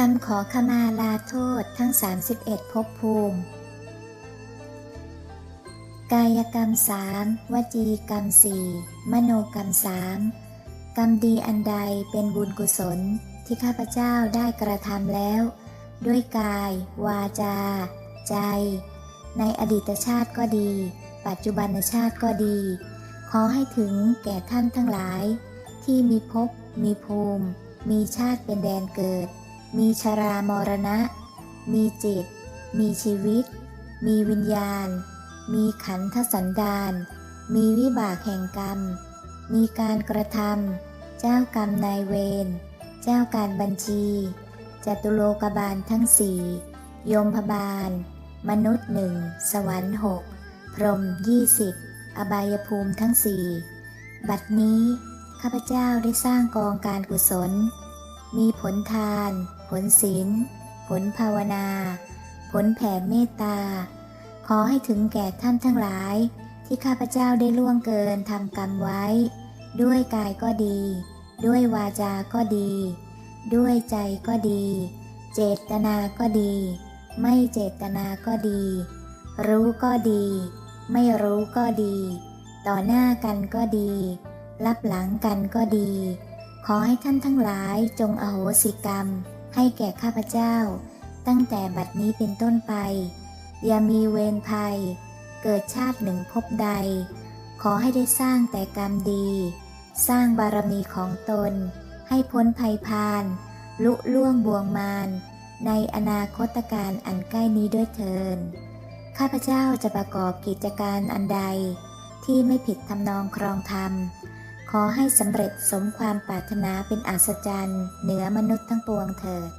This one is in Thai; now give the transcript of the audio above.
คำขอขมาลาโทษทั้ง 31ภพภูมิ กายกรรมสามวจีกรรมสี่มโนกรรมสามกรรมดีอันใดเป็นบุญกุศลที่ข้าพเจ้าได้กระทำแล้ว ด้วยกาย วาจา ใจ ในอดีตชาติก็ดี ปัจจุบันชาติก็ดี ขอให้ถึงแก่ท่านทั้งหลาย ที่มีภพมีภูมิ มีชาติเป็นแดนเกิด มีชรามรณะ มีจิต มีชีวิต มีวิญญาณ มีขันธสันดานมีวิบากแห่งกรรม มีการกระทำเจ้ากรรมนายเวร เจ้าการบัญชีจตุโลกบาลทั้งสี่โยมพบาล มนุษย์หนึ่งสวรรค์หกพรหมยี่สิบอบายภูมิทั้งสี่บัดนี้ ข้าพเจ้าได้สร้างกองการกุศล มีผลทาน ผลศีล ผลภาวนา ผลแผ่เมตตา ขอให้ถึงแก่ท่านทั้งหลาย ที่ข้าพเจ้าได้ล่วงเกินทำกรรมไว้ ด้วยกายก็ดี ด้วยวาจาก็ดี ด้วยใจก็ดี เจตนาก็ดี ไม่เจตนาก็ดี รู้ก็ดี ไม่รู้ก็ดี ต่อหน้ากันก็ดี รับหลังกันก็ดี ขอให้ท่านทั้งหลายจงอโหสิกรรม ให้แก่ข้าพเจ้า ตั้งแต่บัดนี้เป็นต้นไป อย่ามีเวรภัย เกิดชาติหนึ่งพบใด ขอให้ได้สร้างแต่กรรมดี สร้างบารมีของตน ให้พ้นภัยพาน ลุล่วงบวงมารในอนาคตการอันใกล้นี้ด้วยเทินข้าพเจ้าจะประกอบกิจการอันใด ที่ไม่ผิดทำนองครองธรรม ขอให้สำเร็จสมความปรารถนาเป็นอัศจรรย์ เหนือมนุษย์ทั้งปวงเถิด